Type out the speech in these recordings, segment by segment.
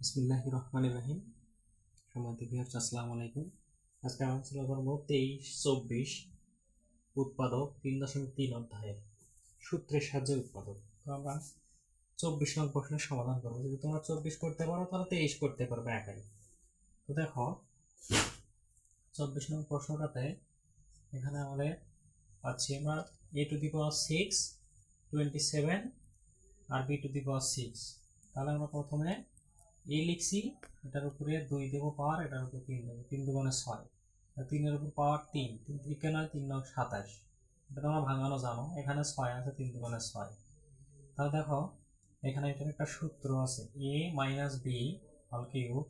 বিসমিল্লাহ রহমান রাহিম সম্মানিত ভিউয়ার্স আসসালামু আলাইকুম। আজকে আমরা আলোচনা করব তেইশ, চব্বিশ উৎপাদক তিন দশমিক তিন অধ্যায়ের সূত্রের সাহায্যে উৎপাদক। তো আমরা চব্বিশ নং প্রশ্নের সমাধান করব। যদি তোমরা চব্বিশ করতে পারো, তাহলে তেইশ করতে পারবে একাই। তো দেখো, চব্বিশ নং প্রশ্নটাতে এখানে আমাদের পাচ্ছি আমরা A to the power six twenty seven R B to the power six তাহলে আমরা প্রথমে এ লিখছি, এটার উপরে দুই দেবো পাওয়ার, এটার উপরে তিন দেবো, তিন দুগুণে ছয়। তিনের উপর পাওয়ার তিন তিন তিরিকে নয়, তিন নয় সাতাশ। এটা তোমরা ভাঙানো জানো, এখানে ছয় আছে, তিন দুগুণে ছয়। তাহলে দেখো, এখানে এটার একটা সূত্র আছে এ মাইনাস বি হল কিউব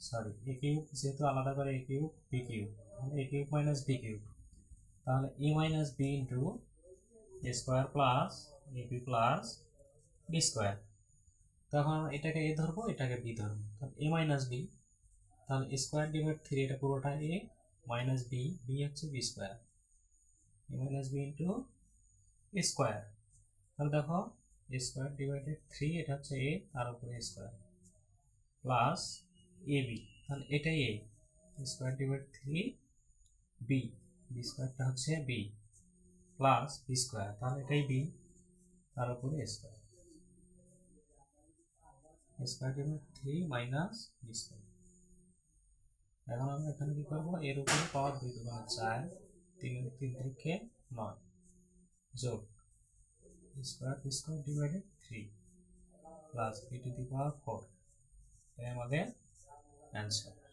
সরি এ কিউব যেহেতু আলাদা করে এ কিউব বি কিউব তাহলে A cube minus B cube তাহলে A minus B into A square plus A B plus B square তখন এটাকে এ ধরবো, এটাকে বি ধরবো। তাহলে এ মাইনাস বি তাহলে স্কোয়ার ডিভাইড থ্রি এটা পুরোটা এ মাইনাস বি বি হচ্ছে B square A minus B into square তাহলে দেখো স্কোয়ার ডিভাইডেড থ্রি এটা হচ্ছে এ তার উপরে স্কোয়ার প্লাস এ বি তাহলে এটাই A square divide three B B স্কোয়ারটা হচ্ছে বি প্লাস বি স্কোয়ার তাহলে এটাই বি তার উপরে square square divide three minus B square এখন আমরা এখানে কি করব? এর উপরে পাওয়ার দুই দুগুণে চার তিন তিন থেকে নয় যোগ square square divided three plus B to the power four এটাই আমাদের অ্যান্সার